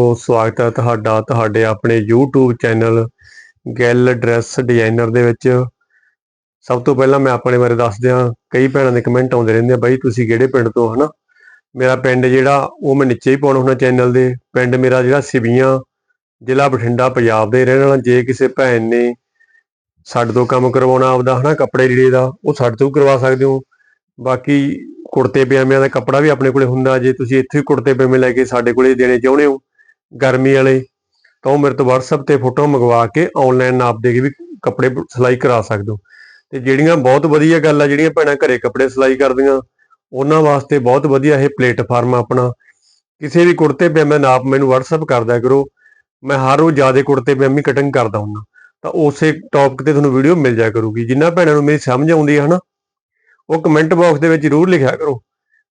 ਸੋ ਸਵਾਗਤ ਹੈ ਤੁਹਾਡਾ, ਤੁਹਾਡੇ ਆਪਣੇ YouTube ਚੈਨਲ ਗੈਲ ਡਰੈਸ ਡਿਜ਼ਾਈਨਰ ਦੇ ਵਿੱਚ। ਸਭ ਤੋਂ ਪਹਿਲਾਂ ਮੈਂ ਆਪਣੇ ਬਾਰੇ ਦੱਸ ਦਿਆਂ ਕਈ ਭੈਣਾਂ ਦੇ ਕਮੈਂਟ ਆਉਂਦੇ ਰਹਿੰਦੇ ਆ, ਬਾਈ ਤੁਸੀਂ ਕਿਹੜੇ ਪਿੰਡ ਤੋਂ ਹਨਾ? ਮੇਰਾ ਪਿੰਡ ਜਿਹੜਾ, ਉਹ ਮੈਂ ਨੀਚੇ ਹੀ ਪਾਉਣਾ ਹੁੰਦਾ ਚੈਨਲ ਦੇ। ਪਿੰਡ ਮੇਰਾ ਜਿਹੜਾ ਸਿਵੀਆਂ, ਜ਼ਿਲ੍ਹਾ ਬਠਿੰਡਾ, ਪੰਜਾਬ ਦੇ ਰਹਿਣ ਵਾਲਾ। ਜੇ ਕਿਸੇ ਭੈਣ ਨੇ ਸਾਡੇ ਤੋਂ ਕੰਮ ਕਰਵਾਉਣਾ ਆਪਦਾ, ਹਨਾ, ਕੱਪੜੇ ਲੀੜੇ ਦਾ, ਉਹ ਸਾਡੇ ਤੋਂ ਕਰਵਾ ਸਕਦੇ ਹੋ। ਬਾਕੀ ਕੁੜਤੇ ਪਜਾਮਿਆਂ ਦਾ ਕੱਪੜਾ ਵੀ ਆਪਣੇ ਕੋਲੇ ਹੁੰਦਾ। ਜੇ ਤੁਸੀਂ ਇੱਥੇ ਹੀ ਕੁੜਤੇ ਪਜਾਮੇ ਲੈ ਕੇ ਸਾਡੇ ਕੋਲੇ ਦੇਣੇ ਚਾਹੁੰਦੇ ਹੋ ਗਰਮੀ ਵਾਲੇ, ਤਾਂ ਉਹ ਮੇਰੇ ਤੋਂ WhatsApp ਤੇ ਫੋਟੋ ਮੰਗਵਾ ਕੇ ਆਨਲਾਈਨ ਨਾਪ ਦੇ ਕੇ ਵੀ ਕੱਪੜੇ ਸਿਲਾਈ ਕਰਾ ਸਕਦੇ ਹੋ। ਤੇ ਜਿਹੜੀਆਂ ਬਹੁਤ ਵਧੀਆ ਗੱਲ ਆ, ਜਿਹੜੀਆਂ ਭੈਣਾਂ ਘਰੇ ਕੱਪੜੇ ਸਿਲਾਈ ਕਰਦੀਆਂ, ਉਹਨਾਂ ਵਾਸਤੇ ਬਹੁਤ ਵਧੀਆ ਇਹ ਪਲੇਟਫਾਰਮ ਆਪਣਾ। ਕਿਸੇ ਵੀ ਕੁੜਤੇ ਪਜਾਮੇ ਨਾਪ ਮੈਨੂੰ WhatsApp ਕਰਦਾ ਕਰੋ, ਮੈਂ ਹਰ ਰੋਜ਼ ਜ਼ਿਆਦਾ ਕੁੜਤੇ ਪਜਾਮੇ ਕਟਿੰਗ ਕਰਦਾ ਹੁੰਦਾ। ਤਾਂ ਉਸੇ ਟੌਪਿਕ ਤੇ ਤੁਹਾਨੂੰ ਵੀਡੀਓ ਮਿਲ ਜਾਇਆ ਕਰੂਗੀ। ਜਿੰਨਾ ਭੈਣਾਂ ਨੂੰ ਮੇਰੀ ਸਮਝ ਆਉਂਦੀ ਹੈ ਹਨਾ, ਉਹ ਕਮੈਂਟ ਬਾਕਸ ਦੇ ਵਿੱਚ ਜ਼ਰੂਰ ਲਿਖਿਆ ਕਰੋ।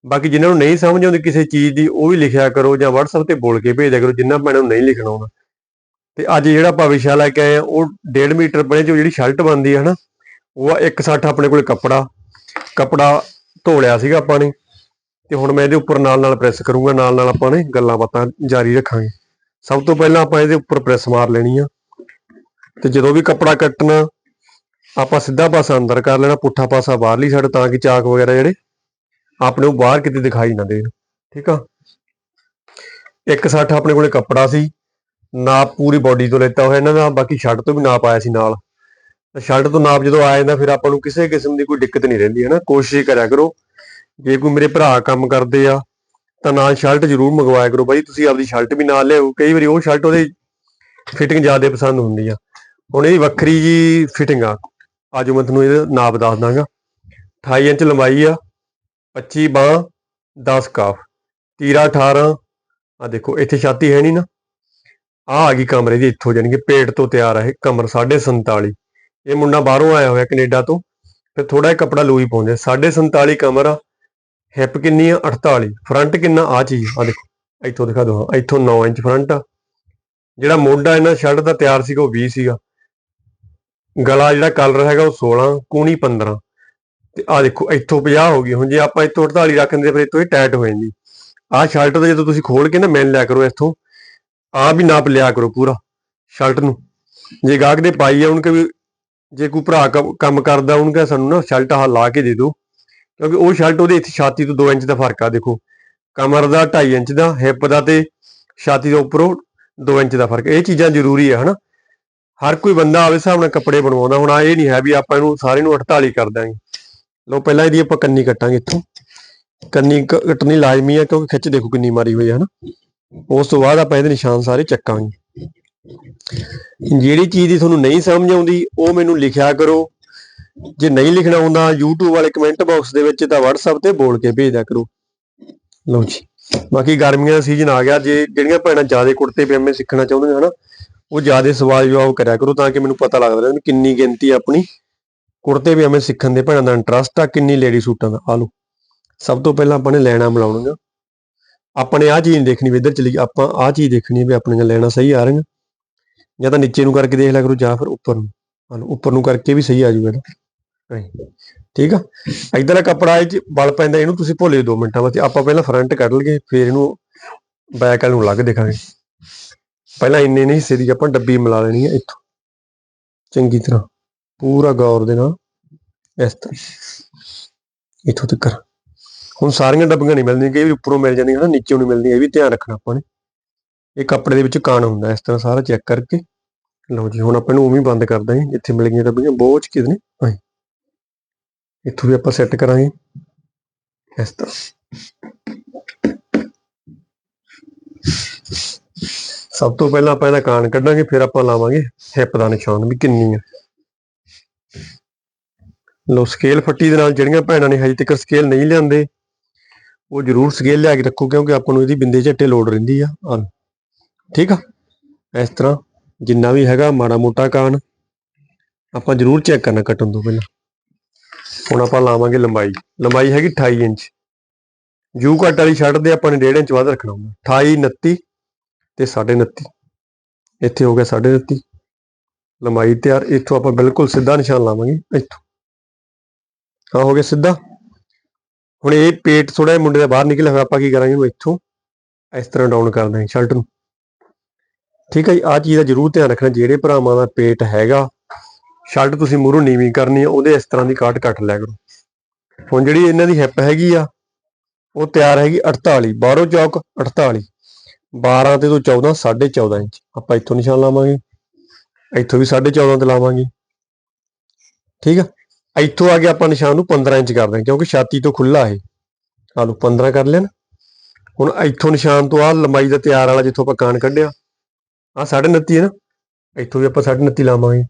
ਬਾਕੀ ਜਿਨ੍ਹਾਂ ਨੂੰ ਨਹੀਂ ਸਮਝ ਆਉਂਦੀ ਕਿਸੇ ਚੀਜ਼ ਦੀ, ਉਹ ਵੀ ਲਿਖਿਆ ਕਰੋ ਜਾਂ WhatsApp ਤੇ ਬੋਲ ਕੇ ਭੇਜਿਆ ਕਰੋ, ਜਿੰਨਾ ਭੈਣਾਂ ਨੂੰ ਨਹੀਂ ਲਿਖਣਾ ਆਉਂਦਾ। ਤੇ ਅੱਜ ਜਿਹੜਾ ਆਪਾਂ ਵਿਸ਼ਾ ਲੈ ਕੇ ਆਏ ਆ, ਉਹ 1.5 ਮੀਟਰ ਬਣੇ ਚ ਜਿਹੜੀ ਸ਼ਰਟ ਬਣਦੀ ਹੈ ਹਨਾ, ਉਹ ਆ 160 ਆਪਣੇ ਕੋਲ ਕੱਪੜਾ ਕੱਪੜਾ ਧੋ ਲਿਆ ਸੀਗਾ ਆਪਾਂ ਨੇ। ਤੇ ਹੁਣ ਮੈਂ ਇਹਦੇ ਉੱਪਰ ਨਾਲ ਨਾਲ ਪ੍ਰੈਸ ਕਰੂੰਗਾ ਨਾਲ ਨਾਲ ਆਪਾਂ ਨੇ ਗੱਲਾਂ ਬਾਤਾਂ ਜਾਰੀ ਰੱਖਾਂਗੇ। ਸਭ ਤੋਂ ਪਹਿਲਾਂ ਆਪਾਂ ਇਹਦੇ ਉੱਪਰ ਪ੍ਰੈਸ ਮਾਰ ਲੈਣੀ ਆ। ਤੇ ਜਦੋਂ ਵੀ ਕੱਪੜਾ ਕੱਟਣਾ, ਆਪਾਂ ਸਿੱਧਾ ਪਾਸਾ ਅੰਦਰ ਕਰ ਲੈਣਾ, ਪੁੱਠਾ ਪਾਸਾ ਬਾਹਰਲੀ ਸਾਈਡ ਤਾਂ ਕਿ ਚਾਕ ਵਗੈਰਾ ਜਿਹੜੇ ਆਪਣੇ ਨੂੰ ਬਾਹਰ ਕਿਤੇ ਦਿਖਾਈ ਨਾ ਦੇਣ ਠੀਕ ਆ? 160 ਆਪਣੇ ਕੋਲੇ ਕੱਪੜਾ ਸੀ, ਨਾਪ ਪੂਰੀ ਬਾਡੀ ਤੋਂ ਲੈਤਾ ਹੋਇਆ, ਇਹਨਾਂ ਦਾ ਬਾਕੀ ਸ਼ਰਟ ਤੋਂ ਵੀ ਨਾਪ ਆਇਆ ਸੀ ਨਾਲ। ਤਾਂ ਸ਼ਰਟ ਤੋਂ ਨਾਪ ਜਦੋਂ ਆ ਜਾਂਦਾ, ਫਿਰ ਆਪਾਂ ਨੂੰ ਕਿਸੇ ਕਿਸਮ ਦੀ ਕੋਈ ਦਿੱਕਤ ਨਹੀਂ ਰਹਿੰਦੀ ਹੈ ਨਾ ਕੋਸ਼ਿਸ਼ ਕਰਿਆ ਕਰੋ, ਜੇ ਕੋਈ ਮੇਰੇ ਭਰਾ ਕੰਮ ਕਰਦੇ ਆ, ਤਾਂ ਨਾਲ ਸ਼ਰਟ ਜ਼ਰੂਰ ਮੰਗਵਾਇਆ ਕਰੋ ਬਾਈ, ਤੁਸੀਂ ਆਪਦੀ ਸ਼ਰਟ ਵੀ ਨਾਲ ਲਿਆਓ। ਕਈ ਵਾਰੀ ਉਹ ਸ਼ਰਟ ਉਹਦੇ ਫਿਟਿੰਗ ਜ਼ਿਆਦਾ ਪਸੰਦ ਹੁੰਦੀ ਆ। ਹੁਣ ਇਹਦੀ ਵੱਖਰੀ ਜੀ ਫਿਟਿੰਗ ਆ। ਅੱਜ ਮੈਂ ਤੁਹਾਨੂੰ ਇਹਦਾ ਨਾਪ ਦੱਸ ਦਾਂਗਾ। 28 ਇੰਚ ਲੰਬਾਈ ਆ 25 ਬਾਹ 10 ਕਾਫ। ਤੀਰਾ 18 ਆ ਦੇਖੋ, ਇੱਥੇ ਛਾਤੀ ਹੈ ਨਹੀਂ ਨਾ। ਆ ਆ ਗਈ ਕਮਰੇ ਦੀ ਇੱਥੋਂ ਜਾਨੀ ਕਿ ਪੇਟ ਤੋਂ ਤਿਆਰ ਆ ਇਹ ਕਮਰ 47 ਇਹ ਮੁੰਡਾ ਬਾਹਰੋਂ ਆਇਆ ਹੋਇਆ ਕੈਨੇਡਾ ਤੋਂ, ਫਿਰ ਥੋੜਾ ਜਿਹਾ ਕੱਪੜਾ ਲੂਈ ਪਾਉਂਦੇ 47 ਕਮਰ ਆ, ਹਿੱਪ ਕਿੰਨੀ ਆ? 48 ਫਰੰਟ ਕਿੰਨਾ? ਆ ਚੀਜ਼ ਆ ਦੇਖੋ, ਇੱਥੋਂ ਦਿਖਾ ਦੋ ਹਾਂ, ਇੱਥੋਂ 9 ਇੰਚ ਫਰੰਟ ਆ। ਜਿਹੜਾ ਮੋਢਾ ਇਹਨਾਂ ਸ਼ਰਟ ਦਾ ਤਿਆਰ ਸੀਗਾ, ਉਹ 20 ਸੀਗਾ। ਗਲਾ ਜਿਹੜਾ ਕਲਰ ਹੈਗਾ, ਉਹ 16 ਕੂਣੀ 15 ਤੇ ਆ ਦੇਖੋ, ਇੱਥੋਂ 50 ਹੋ ਗਈ। ਹੁਣ ਜੇ ਆਪਾਂ ਇੱਥੋਂ 48 ਦਿੰਦੇ ਫਿਰ ਇੱਥੋਂ ਇਹ ਟਾਈਟ ਹੋ ਜਾਂਦੀ। ਆਹ ਸ਼ਰਟ ਦਾ ਜਦੋਂ ਤੁਸੀਂ ਖੋਲ ਕੇ ਨਾ ਮੈਨ ਲਿਆ ਕਰੋ ਇੱਥੋਂ ਆ ਵੀ ਨਾਪ ਲਿਆ ਕਰੋ ਪੂਰਾ ਸ਼ਰਟ ਨੂੰ। ਜੇ ਗਾਹਕ ਦੇ ਪਾਈ ਆ ਉਹਨਾਂ ਵੀ ਜੇ ਕੋਈ ਭਰਾ ਕੰਮ- ਕਰਦਾ ਉਹਨੂੰ ਕਹੇ ਸਾਨੂੰ ਨਾ ਸ਼ਰਟ ਆਹ ਲਾ ਕੇ ਦੇ ਦਿਓ। ਕਿਉਂਕਿ ਉਹ ਸ਼ਰਟ ਉਹਦੇ ਇੱਥੇ ਛਾਤੀ ਤੋਂ 2 ਇੰਚ ਦਾ ਫ਼ਰਕ ਆ, ਦੇਖੋ। ਕਮਰ ਦਾ 2.5 ਇੰਚ ਦਾ ਹਿੱਪ ਦਾ ਤੇ ਛਾਤੀ ਦੇ ਉੱਪਰੋਂ 2 ਇੰਚ ਦਾ ਫ਼ਰਕ। ਇਹ ਚੀਜ਼ਾਂ ਜ਼ਰੂਰੀ ਆ, ਹਨਾ? ਹਰ ਕੋਈ ਬੰਦਾ ਆਵੇ, ਹਿਸਾਬ ਨਾਲ ਕੱਪੜੇ ਬਣਵਾਉਂਦਾ। ਹੁਣ ਆ ਇਹ ਨਹੀਂ ਹੈ ਵੀ ਆਪਾਂ ਇਹਨੂੰ ਸਾਰੇ ਨੂੰ 48 ਕਰ ਦਾਂਗੇ ਲਓ ਪਹਿਲਾਂ ਇਹਦੀ ਆਪਾਂ ਕੰਨੀ ਕੱਟਾਂਗੇ ਇੱਥੋਂ। ਕੰਨੀ ਕੱਟਣੀ ਲਾਜ਼ਮੀ ਆ ਕਿਉਂਕਿ ਖਿੱਚ ਦੇਖੋ ਕਿੰਨੀ ਮਾਰੀ ਹੋਈ ਹੈ ਹਨਾ? ਉਸ ਤੋਂ ਬਾਅਦ ਆਪਾਂ ਇਹਦੇ ਨਿਸ਼ਾਨ ਸਾਰੇ ਚੱਕਾਂਗੇ। ਜਿਹੜੀ ਚੀਜ਼ ਦੀ ਤੁਹਾਨੂੰ ਨਹੀਂ ਸਮਝ ਆਉਂਦੀ, ਉਹ ਮੈਨੂੰ ਲਿਖਿਆ ਕਰੋ। ਜੇ ਨਹੀਂ ਲਿਖਣਾ ਆਉਂਦਾ YouTube ਵਾਲੇ ਕਮੈਂਟ ਬਾਕਸ ਦੇ ਵਿੱਚ ਤਾਂ WhatsApp ਤੇ ਬੋਲ ਕੇ ਭੇਜ ਕਰੋ। ਲਓ ਜੀ। ਬਾਕੀ ਗਰਮੀਆਂ ਦਾ ਸੀਜ਼ਨ ਆ ਗਿਆ, ਜੇ ਜਿਹੜੀਆਂ ਭੈਣਾਂ ਜ਼ਿਆਦਾ ਕੁੜਤੇ ਪਜਾਮੇ ਸਿੱਖਣਾ ਚਾਹੁੰਦੀਆਂ ਹਨਾ, ਉਹ ਜ਼ਿਆਦਾ ਸਵਾਲ ਜਵਾਬ ਕਰਿਆ ਕਰੋ ਤਾਂ ਕਿ ਮੈਨੂੰ ਪਤਾ ਲੱਗਦਾ ਕਿੰਨੀ ਗਿਣਤੀ ਆਪਣੀ। ਕੁੜਤੇ ਪਜਾਮੇ ਸਿੱਖਣ ਦੇ ਭੈਣਾਂ ਦਾ ਇੰਟਰਸਟ ਆ ਕਿੰਨੀ ਲੇਡੀ ਸੂਟਾਂ ਦਾ। ਆ ਲਓ ਸਭ ਤੋਂ ਪਹਿਲਾਂ ਆਪਾਂ ਨੇ ਲੈਣਾ ਮਿਲਾਉਣੀਆਂ। ਆਪਾਂ ਨੇ ਆਹ ਚੀਜ਼ ਨਹੀਂ ਦੇਖਣੀ ਵੀ ਇੱਧਰ ਚਲੀ ਗਈ ਆਪਾਂ ਆਹ ਚੀਜ਼ ਦੇਖਣੀ ਹੈ ਵੀ ਆਪਣੀਆਂ ਲੈਣਾ ਸਹੀ ਆ ਰਹੀਆਂ। ਜਾਂ ਤਾਂ ਨੀਚੇ ਨੂੰ ਕਰਕੇ ਦੇਖ ਲਿਆ ਕਰੋ ਜਾਂ ਫਿਰ ਉੱਪਰ ਨੂੰ। ਆ ਲਓ ਉੱਪਰ ਨੂੰ ਕਰਕੇ ਵੀ ਸਹੀ ਆ ਜੂਗਾ ਠੀਕ ਆ? ਇਧਰ ਦਾ ਕੱਪੜਾ ਇਹ ਵਲ ਪੈਂਦਾ ਇਹਨੂੰ ਤੁਸੀਂ ਭੁੱਲੇ 2 ਮਿੰਟਾਂ ਬਾਅਦ ਆਪਾਂ ਪਹਿਲਾਂ ਫਰੰਟ ਕੱਢ ਲਈਏ ਫਿਰ ਇਹਨੂੰ ਬੈਕ ਵਾਲ ਨੂੰ ਲੱਗ ਦੇਖਾਂਗੇ। ਪਹਿਲਾਂ ਇੰਨੇ ਨੇ ਹਿੱਸੇ ਦੀ ਆਪਾਂ ਡੱਬੀ ਮਿਲਾ ਲੈਣੀ ਹੈ ਇੱਥੋਂ। ਚੰਗੀ ਤਰ੍ਹਾਂ। ਪੂਰਾ ਗੌਰ ਦੇ ਨਾਲ ਇਸ ਤਰ੍ਹਾਂ। ਇੱਥੋਂ ਤੱਕ। ਹੁਣ ਸਾਰੀਆਂ ਡੱਬੀਆਂ ਨਹੀਂ ਮਿਲਦੀਆਂ, ਕਈ ਵਾਰੀ ਉੱਪਰੋਂ ਮਿਲ ਜਾਂਦੀਆਂ ਨਾ ਨੀਚੇੋਂ ਨਹੀਂ ਮਿਲਦੀਆਂ, ਇਹ ਵੀ ਧਿਆਨ ਰੱਖਣਾ ਆਪਾਂ ਨੇ। ਇਹ ਕੱਪੜੇ ਦੇ ਵਿੱਚ ਕਾਣ ਹੁੰਦਾ, ਇਸ ਤਰ੍ਹਾਂ ਸਾਰਾ ਚੈੱਕ ਕਰਕੇ। ਲਓ ਜੀ, ਹੁਣ ਆਪਾਂ ਇਹਨੂੰ ਉਵੇਂ ਬੰਦ ਕਰ ਦਾਂਗੇ, ਜਿੱਥੇ ਮਿਲ ਗਈਆਂ ਡੱਬੀਆਂ ਬੋਝ ਕਿਤੇ ਨੇ। ਹਾਂ ਇੱਥੋਂ ਵੀ ਆਪਾਂ ਸੈੱਟ ਕਰਾਂਗੇ, ਇਸ ਤਰ੍ਹਾਂ। ਸਭ ਤੋਂ ਪਹਿਲਾਂ ਆਪਾਂ ਇਹਦਾ ਕਾਣ ਕੱਢਾਂਗੇ, ਫਿਰ ਆਪਾਂ ਲਾਵਾਂਗੇ ਹਿੱਪ ਦਾ ਨਿਸ਼ਾਨ ਵੀ ਕਿੰਨੀ ਆ। ਲੋ ਸਕੇਲ ਫੱਟੀ ਦੇ ਨਾਲ ਜਿਹੜੀਆਂ ਭੈਣਾਂ ਨੇ ਹਜੇ ਤੱਕ ਸਕੇਲ ਨਹੀਂ ਲਿਆਂਦੇ, ਉਹ ਜ਼ਰੂਰ ਸਕੇਲ ਲਿਆ ਕੇ ਰੱਖੋ, ਕਿਉਂਕਿ ਆਪਾਂ ਨੂੰ ਇਹਦੀ ਬਿੰਦੇ ਝੱਟੇ ਲੋੜ ਰਹਿੰਦੀ ਆ। ਠੀਕ ਆ? ਇਸ ਤਰ੍ਹਾਂ ਜਿੰਨਾ ਵੀ ਹੈਗਾ, ਮਾੜਾ ਮੋਟਾ ਕਾਨ, ਆਪਾਂ ਜ਼ਰੂਰ ਚੈੱਕ ਕਰਨਾ ਕੱਟਣ ਤੋਂ ਪਹਿਲਾਂ। ਹੁਣ ਆਪਾਂ ਲਾਵਾਂਗੇ ਲੰਬਾਈ। ਲੰਬਾਈ ਹੈਗੀ 28 ਇੰਚ। ਯੂ ਕੱਟ ਵਾਲੀ ਸ਼ਰਟ ਦੇ ਆਪਾਂ ਨੇ 1.5 ਇੰਚ ਵੱਧ ਰੱਖਣਾ ਹੁੰਦਾ। 28 29 ਤੇ 29.5 ਇੱਥੇ ਹੋ ਗਿਆ 29.5 ਲੰਬਾਈ ਤਿਆਰ। ਇੱਥੋਂ ਆਪਾਂ ਬਿਲਕੁਲ ਸਿੱਧਾ ਨਿਸ਼ਾਨ ਲਾਵਾਂਗੇ। ਇੱਥੋਂ। ਹਾਂ ਹੋ ਗਿਆ ਸਿੱਧਾ। ਹੁਣ ਇਹ ਪੇਟ ਥੋੜਾ ਜਿਹਾ ਮੁੰਡੇ ਦਾ ਬਾਹਰ ਨਿਕਲਿਆ ਹੋਇਆ, ਆਪਾਂ ਕੀ ਕਰਾਂਗੇ ਇਹਨੂੰ ਇੱਥੋਂ? ਇਸ ਤਰ੍ਹਾਂ ਡਾਊਨ ਕਰ ਦਾਂਗੇ ਸ਼ਰਟ ਨੂੰ। ਠੀਕ ਹੈ ਜੀ ਆ ਚੀਜ਼ ਦਾ ਜ਼ਰੂਰ ਧਿਆਨ ਰੱਖਣਾ, ਜਿਹੜੇ ਭਰਾਵਾਂ ਦਾ ਪੇਟ ਹੈਗਾ, ਸ਼ਰਟ ਤੁਸੀਂ ਮੂਹਰੋਂ ਨੀਵੀਂ ਕਰਨੀ ਆ, ਉਹਦੇ ਇਸ ਤਰ੍ਹਾਂ ਦੀ ਕਾਟ ਕੱਟ ਲਿਆ ਕਰੋ। ਹੁਣ ਜਿਹੜੀ ਇਹਨਾਂ ਦੀ ਹਿੱਪ ਹੈਗੀ ਆ, ਉਹ ਤਿਆਰ ਹੈਗੀ 48 ਬਾਹਰੋਂ ਚੌਕ 48 12 ਤੇ ਤੋਂ 14 14.5 ਇੰਚ। ਆਪਾਂ ਇੱਥੋਂ ਨਿਸ਼ਾਨ ਲਾਵਾਂਗੇ। ਇੱਥੋਂ ਵੀ 14.5 ਤੇ ਲਾਵਾਂਗੇ। ਠੀਕ ਆ? ਇੱਥੋਂ ਆ ਕੇ ਆਪਾਂ ਨਿਸ਼ਾਨ ਨੂੰ 15 ਇੰਚ ਕਰ ਦਾਂਗੇ ਕਿਉਂਕਿ ਛਾਤੀ ਤੋਂ ਖੁੱਲਾ ਹੈ ਆ ਲਓ 15 ਕਰ ਲਿਆ ਨਾ। ਹੁਣ ਇੱਥੋਂ ਨਿਸ਼ਾਨ ਤੋਂ ਆ ਲੰਬਾਈ ਦਾ ਤਿਆਰ ਵਾਲਾ ਜਿੱਥੋਂ ਆਪਾਂ ਕਾਨ ਕੱਢਿਆ ਆ 29.5 ਹੈ ਨਾ। ਇੱਥੋਂ ਵੀ ਆਪਾਂ 29.5 ਲਾਵਾਂਗੇ।